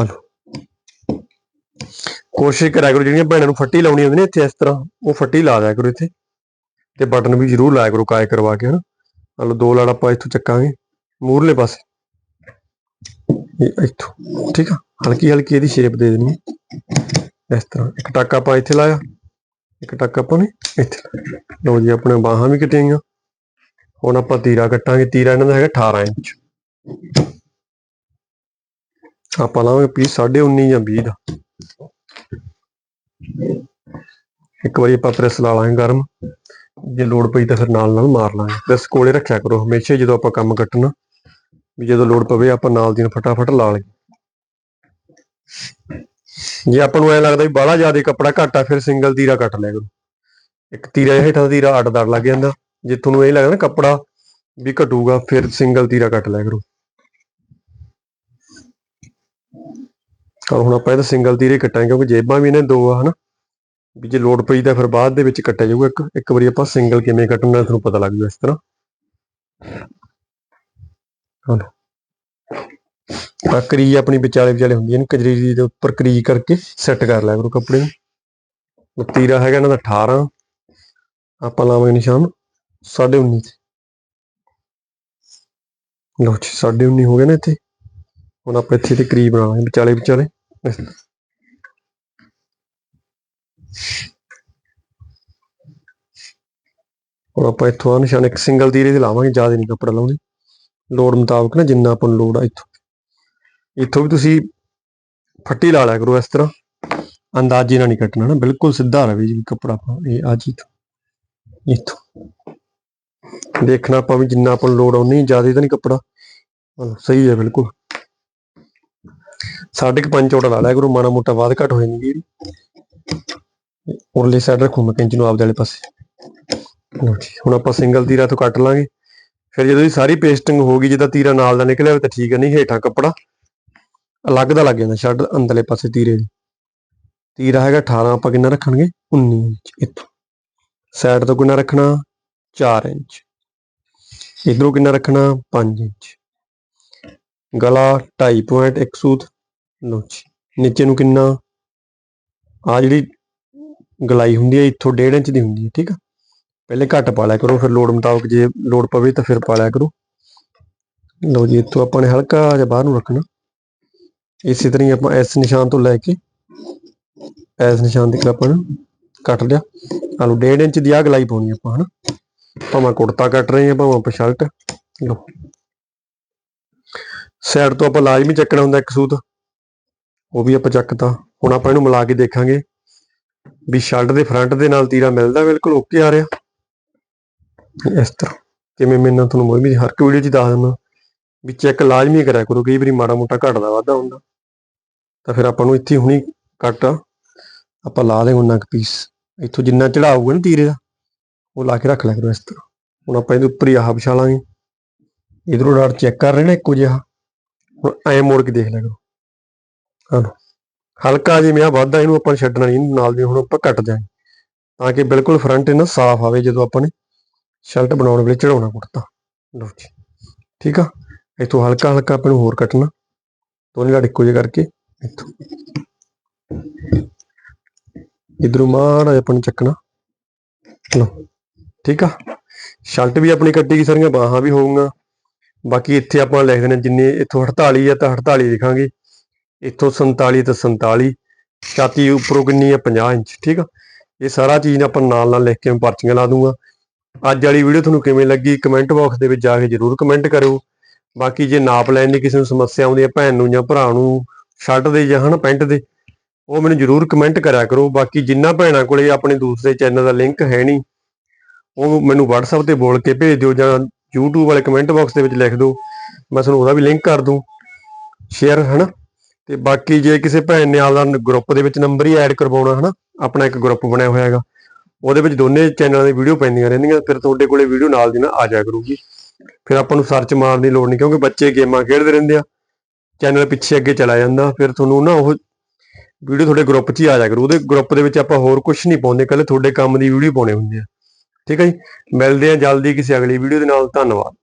ਹਲੋ। ਕੋਸ਼ਿਸ਼ ਕਰਿਆ ਕਰੋ, ਜਿਹੜੀਆਂ ਭੈਣਾਂ ਨੂੰ ਫੱਟੀ ਲਾਉਣੀ ਹੁੰਦੀ ਨੇ ਇੱਥੇ ਇਸ ਤਰ੍ਹਾਂ, ਉਹ ਫੱਟੀ ਲਾ ਦਿਆ ਕਰੋ ਇੱਥੇ। ਤੇ ਬਟਨ ਵੀ ਜ਼ਰੂਰ ਲਾਇਆ ਕਰੋ, ਕਾਇ ਕਰਵਾ ਕੇ, ਹਨਾ। ਹਲੋ, ਦੋ ਲੜ ਆਪਾਂ ਇੱਥੋਂ ਚੱਕਾਂਗੇ ਮੂਰਲੇ ਪਾਸੇ। ਇਹ ਇੱਥੋਂ, ਠੀਕ ਆ? ਹਲਕੀ ਹਲਕੀ ਇਹਦੀ ਸ਼ੇਪ ਦੇ ਦੇਣੀ ਇਸ ਤਰ੍ਹਾਂ, ਇੱਕ ਟੱਕ ਆਪਾਂ ਇੱਥੇ ਲਾਇਆ। ਇੱਕ ਟੱਕ ਆਪਾਂ ਨੇ, ਇੱਥੇ। ਲਓ ਜੀ, ਆਪਣੇ ਬਾਹਾਂ ਵੀ ਕਟੀਆਂ। ਹੁਣ ਆਪਾਂ ਤੀਰਾ ਕੱਟਾਂਗੇ। ਤੀਰਾ ਇਹਨਾਂ ਦਾ ਹੈਗਾ 18 ਇੰਚ। ਆਪਾਂ ਲਾਵਾਂਗੇ ਪੀਸ 19.5 ਜਾਂ 20 ਦਾ। ਇੱਕ ਵਾਰੀ ਆਪਾਂ ਪ੍ਰੈਸ ਲਾ ਲਾਂਗੇ ਗਰਮ। ਜੇ ਲੋੜ ਪਈ ਤਾਂ ਫਿਰ ਨਾਲ ਨਾਲ ਮਾਰ ਲਾਂਗੇ। ਪ੍ਰੈਸ ਕੋਲੇ ਰੱਖਿਆ ਕਰੋ ਹਮੇਸ਼ਾ ਜਦੋਂ ਆਪਾਂ ਕੰਮ ਕੱਟਣਾ। ਵੀ ਜਦੋਂ ਲੋੜ ਪਵੇ ਆਪਾਂ ਨਾਲ ਦੀ ਨਾਲ ਫਟਾਫਟ ਲਾ ਲਈਏ। ਜੇ ਆਪਾਂ ਨੂੰ ਐ ਲੱਗਦਾ ਵੀ ਬਾਹਲਾ ਜ਼ਿਆਦਾ ਕੱਪੜਾ ਘੱਟ ਆ, ਫਿਰ ਸਿੰਗਲ ਤੀਰਾ ਕੱਟ ਲਿਆ ਕਰੋ। ਇੱਕ ਤੀਰਾ ਹੇਠਾਂ ਤੀਰਾ ਅੱਡ ਦਰ ਲੱਗ ਜਾਂਦਾ। ਜੇ ਤੁਹਾਨੂੰ ਇਹ ਲੱਗਦਾ ਨਾ ਕੱਪੜਾ ਵੀ ਘਟੂਗਾ, ਫਿਰ ਸਿੰਗਲ ਤੀਰਾ ਕੱਟ ਲਿਆ ਕਰੋ। ਤਾਂ ਹੁਣ ਆਪਾਂ ਇਹਦਾ ਸਿੰਗਲ ਤੀਰੇ ਕੱਟਾਂਗੇ, ਕਿਉਂਕਿ ਜੇਬਾਂ ਵੀ ਨੇ ਦੋ ਆ, ਹਨਾ। ਵੀ ਜੇ ਲੋਡ ਪਈ ਤਾਂ ਫਿਰ ਬਾਅਦ ਦੇ ਵਿੱਚ ਕੱਟਿਆ ਜਾਊਗਾ। ਇੱਕ ਇੱਕ ਵਾਰੀ ਆਪਾਂ ਸਿੰਗਲ ਕਿਵੇਂ ਕੱਟਣਾ, ਤੁਹਾਨੂੰ ਪਤਾ ਲੱਗ ਜੂ ਇਸ ਤਰ੍ਹਾਂ। ਹਲੋ ਕਰੀ ਆਪਣੀ ਵਿਚਾਲੇ ਵਿਚਾਲੇ ਹੁੰਦੀ ਹੈ ਨਾ ਕਜਰੀ ਦੇ ਉੱਪਰ ਕਰੀ ਕਰਕੇ ਸੈੱਟ ਕਰ ਲਿਆ ਕਰੋ ਕੱਪੜੇ ਨੂੰ। ਤੀਰਾ ਹੈਗਾ ਇਹਨਾਂ ਦਾ 18 ਆਪਾਂ ਲਾਵਾਂਗੇ ਨਿਸ਼ਾਨ 19.5 ਤੇ। ਲਓ ਜੀ 19.5 ਹੋ ਗਿਆ ਨਾ ਇੱਥੇ। ਹੁਣ ਆਪਾਂ ਇੱਥੇ ਤੇ ਕਰੀ ਬਣਾਵਾਂਗੇ ਵਿਚਾਲੇ ਵਿਚਾਲੇ। ਇਸ ਹੁਣ ਆਪਾਂ ਇੱਥੋਂ ਆ ਨਿਸ਼ਾਨ ਇੱਕ ਸਿੰਗਲ ਤੀਰੇ ਤੇ ਲਾਵਾਂਗੇ, ਜ਼ਿਆਦਾ ਨਹੀਂ ਕੱਪੜਾ ਲਾਉਂਦੇ। ਲੋੜ ਮੁਤਾਬਕ ਨਾ ਜਿੰਨਾ ਆਪਾਂ ਨੂੰ ਲੋੜ ਆ ਇੱਥੋਂ। ਇੱਥੋਂ ਵੀ ਤੁਸੀਂ ਫੱਟੀ ਲਾ ਲਿਆ ਕਰੋ ਇਸ ਤਰ੍ਹਾਂ। ਅੰਦਾਜ਼ੇ ਨਾਲ ਨਹੀਂ ਕੱਟਣਾ ਨਾ, ਬਿਲਕੁਲ ਸਿੱਧਾ ਰਵੇ ਜੀ ਕੱਪੜਾ ਆਪਾਂ, ਇਹ ਆ ਜੀ ਇੱਥੋਂ ਇੱਥੋਂ। ਦੇਖਣਾ ਆਪਾਂ ਵੀ ਜਿੰਨਾ ਆਪਾਂ ਨੂੰ ਲੋੜ ਉਨੀ ਜ਼ਿਆਦਾ ਤਾਂ ਨਹੀਂ ਕੱਪੜਾ। ਸਹੀ ਹੈ, ਬਿਲਕੁਲ। ਸਾਢੇ ਕੁ ਪੰਜ ਚੌੜਾ ਲਾ ਲਿਆ ਕਰੋ, ਮਾੜਾ ਮੋਟਾ ਬਾਅਦ ਘਟ ਹੋ ਜਾਂਦੀ ਹੈ ਉਰਲੇ ਸਾਈਡ ਰੱਖੋ ਮੈਂ ਕੈਂਚ ਨੂੰ ਆਪਦੇ ਵਾਲੇ ਪਾਸੇ। ਲਓ ਜੀ, ਹੁਣ ਆਪਾਂ ਸਿੰਗਲ ਤੀਰਾ ਤੋਂ ਕੱਟ ਲਾਂਗੇ। ਫਿਰ ਜਦੋਂ ਇਹ ਸਾਰੀ ਪੇਸਟਿੰਗ ਹੋ ਗਈ ਜਿਹਦਾ ਤੀਰਾ ਨਾਲ ਦਾ ਨਿਕਲਿਆ ਹੋਵੇ ਤਾਂ ਠੀਕ ਹੈ, ਨਹੀਂ ਹੇਠਾਂ ਕੱਪੜਾ। ਅਲੱਗ ਦਾ ਲੱਗ ਜਾਂਦਾ ਸ਼ੱਡ ਅੰਦਰਲੇ ਪਾਸੇ ਤੀਰੇ ਦੀ। ਤੀਰਾ ਹੈਗਾ 18 ਆਪਾਂ ਕਿੰਨਾ ਰੱਖਣਗੇ? 19 ਇੰਚ, ਇੱਥੋਂ। ਸਾਈਡ ਤੋਂ ਕਿੰਨਾ ਰੱਖਣਾ? 4 ਇੰਚ। ਇਧਰੋਂ ਕਿੰਨਾ ਰੱਖਣਾ? 5 ਇੰਚ। ਗਲਾ 2.5 ਪੁਆਇੰਟ ਇੱਕ ਸੂਤ, ਲਓ ਨੀਚੇ ਨੂੰ ਕਿੰਨਾ? ਆ ਜਿਹੜੀ ਗਲਾਈ ਹੁੰਦੀ ਹੈ, ਇੱਥੋਂ 1.5 ਇੰਚ ਦੀ ਹੁੰਦੀ ਹੈ, ਠੀਕ ਆ? ਪਹਿਲੇ ਘੱਟ ਪਾ ਲਿਆ ਕਰੋ, ਫਿਰ ਲੋੜ ਮੁਤਾਬਕ ਜੇ ਲੋੜ ਪਵੇ ਤਾਂ ਫਿਰ ਪਾ ਲਿਆ ਕਰੋ। ਲਓ ਜੀ, ਇੱਥੋਂ ਆਪਾਂ ਨੇ ਹਲਕਾ ਜਿਹਾ ਬਾਹਰ ਨੂੰ ਰੱਖਣਾ। ਇਸੇ ਤਰ੍ਹਾਂ ਹੀ ਆਪਾਂ ਇਸ ਨਿਸ਼ਾਨ ਤੋਂ ਲੈ ਕੇ ਇਸ ਨਿਸ਼ਾਨ ਤੱਕ ਆਪਾਂ ਨੂੰ ਕੱਟ ਲਿਆ। ਆਲੂ 1.5 ਇੰਚ ਦੀ ਆ ਗਲਾਈ ਪਾਉਣੀ ਆਪਾਂ ਹਨਾ। ਭਾਵੇਂ ਕੁੜਤਾ ਕੱਟ ਰਹੇ ਆ ਭਾਵੇਂ ਆਪਾਂ ਸ਼ਰਟ ਲਓ। ਸਾਈਡ ਤੋਂ ਆਪਾਂ ਲਾਜ਼ਮੀ ਚੱਕਣਾ ਹੁੰਦਾ ਇੱਕ ਸੂਤ। ਉਹ ਵੀ ਆਪਾਂ ਚੱਕਤਾ। ਹੁਣ ਆਪਾਂ ਇਹਨੂੰ ਮਿਲਾ ਕੇ ਦੇਖਾਂਗੇ ਵੀ ਸ਼ਰਟ ਦੇ ਫਰੰਟ ਦੇ ਨਾਲ ਤੀਰਾ ਮਿਲਦਾ, ਬਿਲਕੁਲ ਓਕੇ ਆ ਰਿਹਾ। ਇਸ ਤਰ੍ਹਾਂ। ਕਿਵੇਂ ਮੈਂ ਤੁਹਾਨੂੰ ਮੈਂ ਵੀ ਹਰ ਇੱਕ ਵੀਡੀਓ 'ਚ ਦੱਸ ਦਿੰਦਾ। ਵੀ ਚੈੱਕ ਲਾਜ਼ਮੀ ਕਰਿਆ ਕਰੋ। ਕਈ ਵਾਰੀ ਮਾੜਾ ਮੋਟਾ ਘਟਦਾ, ਵਾਧਾ ਹੁੰਦਾ। ਤਾਂ ਫਿਰ ਆਪਾਂ ਨੂੰ ਇੱਥੇ ਹੁਣੀ ਕੱਟ ਆਪਾਂ ਲਾ ਦੇ ਉਹਨਾਂ ਕੁ ਪੀਸ ਇੱਥੋਂ ਜਿੰਨਾ ਚੜਾਊਗਾ ਨਾ ਤੀਰੇ ਦਾ, ਉਹ ਲਾ ਕੇ ਰੱਖ ਲਿਆ ਕਰੋ ਇਸ ਤਰ੍ਹਾਂ। ਹੁਣ ਆਪਾਂ ਇਹਦੇ ਉੱਪਰ ਹੀ ਆਹ ਵਿਛਾ ਲਾਂਗੇ। ਇਧਰੋਂ ਡਾਟ ਚੈੱਕ ਕਰ ਰਹੇ ਨੇ ਇੱਕੋ ਜਿਹਾ। ਹੁਣ ਐ ਮੋੜ ਕੇ ਦੇਖ ਲਿਆ ਕਰੋ। ਹਾਂ ਹਲਕਾ ਜਿਵੇਂ ਆ ਵਾਧਾ ਇਹਨੂੰ ਆਪਾਂ ਛੱਡਣਾ ਨਹੀਂ ਨਾਲ ਦੀ ਹੁਣ ਆਪਾਂ ਕੱਟ ਜਾਏ ਤਾਂ ਕਿ ਬਿਲਕੁਲ ਫਰੰਟ ਇਹਨਾਂ ਸਾਫ਼ ਆਵੇ ਜਦੋਂ ਆਪਾਂ ਨੇ ਸ਼ਰਟ ਬਣਾਉਣ ਵੇਲੇ ਚੜਾਉਣਾ ਕੁੜਤਾ। ਲਓ ਜੀ। ਠੀਕ ਆ? ਇੱਥੋਂ ਹਲਕਾ ਹਲਕਾ ਆਪਾਂ ਨੂੰ ਹੋਰ ਕੱਟਣਾ। ਦੋਨੇ ਲੜ ਇੱਕੋ ਜਿਹਾ ਕਰਕੇ। ਇਧਰੋਂ ਮਾੜਾ ਜਿਹਾ ਚੱਕਣਾ। ਲਓ ਠੀਕ ਆ? ਸ਼ਰਟ ਵੀ ਆਪਣੀ ਕੱਟੀ ਸਾਰੀਆਂ ਬਾਹਾਂ ਵੀ ਹੋਊਗਾ ਬਾਕੀ ਇੱਥੇ ਆਪਾਂ ਲਿਖ ਦਿੰਦੇ ਜਿੰਨੇ ਇੱਥੋਂ 48 ਆ ਤਾਂ 48 ਲਿਖਾਂਗੇ। ਇੱਥੋਂ 47 ਤਾਂ 47 ਛਾਤੀ ਉੱਪਰੋਂ ਕਿੰਨੀ ਆ? 50 ਇੰਚ, ਠੀਕ ਆ? ਇਹ ਸਾਰਾ ਚੀਜ਼ ਆਪਾਂ ਨਾਲ ਨਾਲ ਲਿਖ ਕੇ ਮੈਂ ਪਰਚੀਆਂ ਲਾ ਦੂੰਗਾ। ਅੱਜ ਵਾਲੀ ਵੀਡੀਓ ਤੁਹਾਨੂੰ ਕਿਵੇਂ ਲੱਗੀ ਕਮੈਂਟ ਬਾਕਸ ਦੇ ਵਿੱਚ ਜਾ ਕੇ ਜਰੂਰ ਕਮੈਂਟ ਕਰਿਓ। ਬਾਕੀ ਜੇ ਨਾਪ ਲੈਣ ਦੀ ਕਿਸੇ ਨੂੰ ਸਮੱਸਿਆ ਆਉਂਦੀ ਹੈ ਭੈਣ ਨੂੰ ਜਾਂ ਭਰਾ ਨੂੰ ਸ਼ਰਟ ਦੇ ਜਾਂ ਹਨਾ ਪੈਂਟ ਦੇ, ਉਹ ਮੈਨੂੰ ਜਰੂਰ ਕਮੈਂਟ ਕਰਿਆ ਕਰੋ। ਬਾਕੀ ਜਿੰਨਾ ਭੈਣਾਂ ਕੋਲੇ ਆਪਣੇ ਦੂਸਰੇ ਚੈਨਲ ਦਾ ਲਿੰਕ ਹੈ ਨਹੀਂ, ਉਹ ਮੈਨੂੰ WhatsApp ਤੇ ਬੋਲ ਕੇ ਭੇਜ ਦਿਓ ਜਾਂ YouTube ਵਾਲੇ ਕਮੈਂਟ ਬਾਕਸ ਦੇ ਵਿੱਚ ਲਿਖ ਦਿਓ। ਮੈਂ ਤੁਹਾਨੂੰ ਉਹਦਾ ਵੀ ਲਿੰਕ ਕਰ ਦੂੰ। ਸ਼ੇਅਰ ਹਨਾ? ਤੇ ਬਾਕੀ ਜੇ ਕਿਸੇ ਭੈਣ ਨੇ ਆਪਦਾ ਗਰੁੱਪ ਦੇ ਵਿੱਚ ਨੰਬਰ ਹੀ ਐਡ ਕਰਵਾਉਣਾ, ਹਨਾ? ਆਪਣਾ ਇੱਕ ਗਰੁੱਪ ਬਣਿਆ ਹੋਇਆ ਹੈਗਾ। ਉਹਦੇ ਵਿੱਚ ਦੋਨੇ ਚੈਨਲਾਂ ਦੀ ਵੀਡੀਓ ਪੈਂਦੀਆਂ ਰਹਿੰਦੀਆਂ, ਫਿਰ ਤੁਹਾਡੇ ਕੋਲੇ ਵੀਡੀਓ ਨਾਲ ਦੀ ਨਾਲ ਆ ਜਾਇਆ ਕਰੂਗੀ। ਫਿਰ ਆਪਾਂ ਨੂੰ ਸਰਚ ਮਾਰਨ ਦੀ ਲੋੜ ਨਹੀਂ, ਕਿਉਂਕਿ ਬੱਚੇ ਗੇਮਾਂ ਖੇਡਦੇ ਰਹਿੰਦੇ ਆ। ਚੈਨਲ ਪਿੱਛੇ ਅੱਗੇ ਚਲਾ ਜਾਂਦਾ, ਫਿਰ ਤੁਹਾਨੂੰ ਨਾ ਉਹ ਵੀਡੀਓ ਤੁਹਾਡੇ ਗਰੁੱਪ 'ਚ ਹੀ ਆ ਜਾ ਕਰੂ, ਉਹਦੇ ਗਰੁੱਪ ਦੇ ਵਿੱਚ ਆਪਾਂ ਹੋਰ ਕੁਝ ਨਹੀਂ ਪਾਉਂਦੇ ਕੱਲੇ ਤੁਹਾਡੇ ਕੰਮ ਦੀ ਵੀਡੀਓ ਪਾਉਣੇ ਹੁੰਦੇ ਆ। ਠੀਕ ਹੈ ਜੀ? ਮਿਲਦੇ ਆ ਜਲਦੀ ਕਿਸੇ ਅਗਲੀ ਵੀਡੀਓ ਦੇ ਨਾਲ, ਧੰਨਵਾਦ।